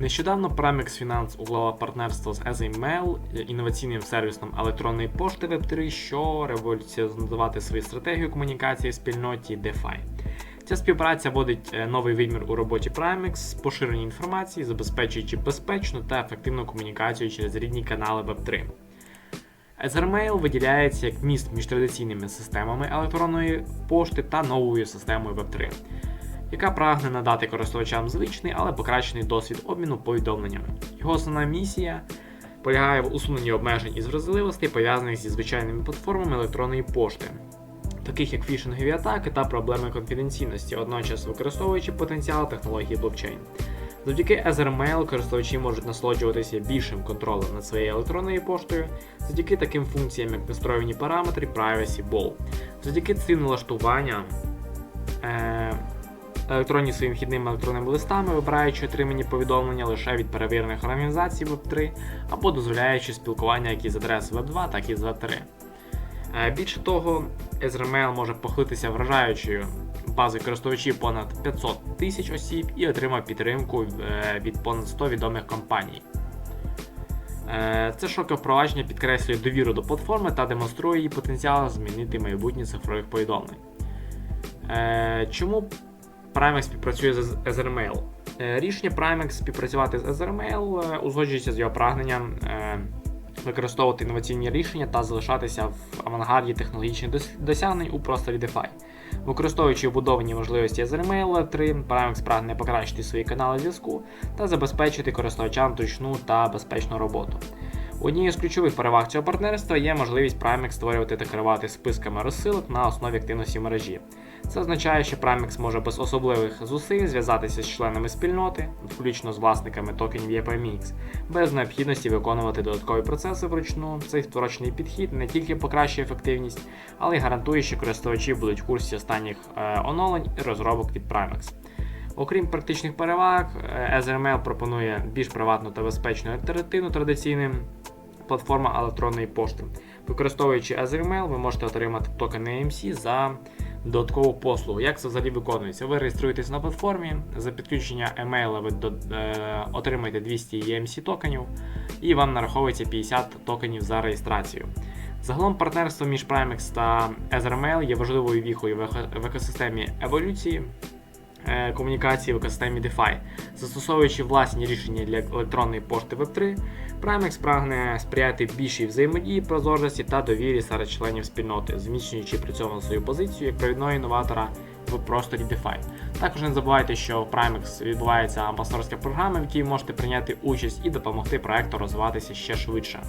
Нещодавно Primex Finance уклала партнерство з EasyMail, інноваційним сервісом електронної пошти Web3, що революціонізувати свою стратегію комунікації в спільноті DeFi. Ця співпраця вводить е, новий вимір у роботі Primex, поширення інформації, забезпечуючи безпечну та ефективну комунікацію через рідні канали Web3. Ethermail виділяється як міст між традиційними системами електронної пошти та новою системою Web3, яка прагне надати користувачам звичний, але покращений досвід обміну повідомленнями. Його основна місія полягає в усуненні обмежень і вразливостей, пов'язаних зі звичайними платформами електронної пошти, таких як фішингові атаки та проблеми конфіденційності, одночас використовуючи потенціал технології блокчейн. Завдяки Ethermail користувачі можуть насолоджуватися більшим контролем над своєю електронною поштою, завдяки таким функціям, як настроєні параметри Privacy Ball. Завдяки цим налаштуванням е, електронні своїм вхідними електронними листами, вибираючи отримані повідомлення лише від перевірених організацій Web3 або дозволяючи спілкування як із адреси Web2, так і з Web3. Е, Більше того, Ezreal може похилитися вражаючою базою користувачів понад 500 тисяч осіб і отримав підтримку е, від понад 100 відомих компаній. Е, Це шоке впровадження підкреслює довіру до платформи та демонструє її потенціал змінити майбутнє цифрових повідомлень. Чому Primex співпрацює з Ethermail? Е, Рішення Primex співпрацювати з Ethermail е, узгоджується з його прагненням е, використовувати інноваційні рішення та залишатися в авангарді технологічних досягнень у просторі DeFi. Використовуючи вбудовані можливості Ethermail Web3, Primex прагне покращити свої канали зв'язку та забезпечити користувачам зручну та безпечну роботу. Однією з ключових переваг цього партнерства є можливість Primex створювати та керувати списками розсилок на основі активності мережі. Це означає, що Primex може без особливих зусиль зв'язатися з членами спільноти, включно з власниками токенів EPMX, без необхідності виконувати додаткові процеси вручну. Цей зворочний підхід не тільки покращує ефективність, але й гарантує, що користувачі будуть в курсі останніх е, оновлень і розробок від Primex. Окрім практичних переваг, е, Ethermail пропонує більш приватну та безпечну альтернативу традиційним платформам електронної пошти. Використовуючи Ethermail, ви можете отримати токени AMC за додаткову послугу. Як це взагалі виконується? Ви реєструєтесь на платформі, за підключення емейла ви е, отримаєте 200 EMC токенів, і вам нараховується 50 токенів за реєстрацію. Загалом партнерство між Primex та Ethermail є важливою віхою в екосистемі еволюції е, комунікації в екосистемі DeFi. Застосовуючи власні рішення для електронної пошти Web3, Primex прагне сприяти більшій взаємодії, прозорості та довірі серед членів спільноти, зміцнюючи при цьому свою позицію як провідного інноватора в просторі DeFi. Також не забувайте, що в Primex відбувається амбасадорська програма, в якій можете прийняти участь і допомогти проекту розвиватися ще швидше.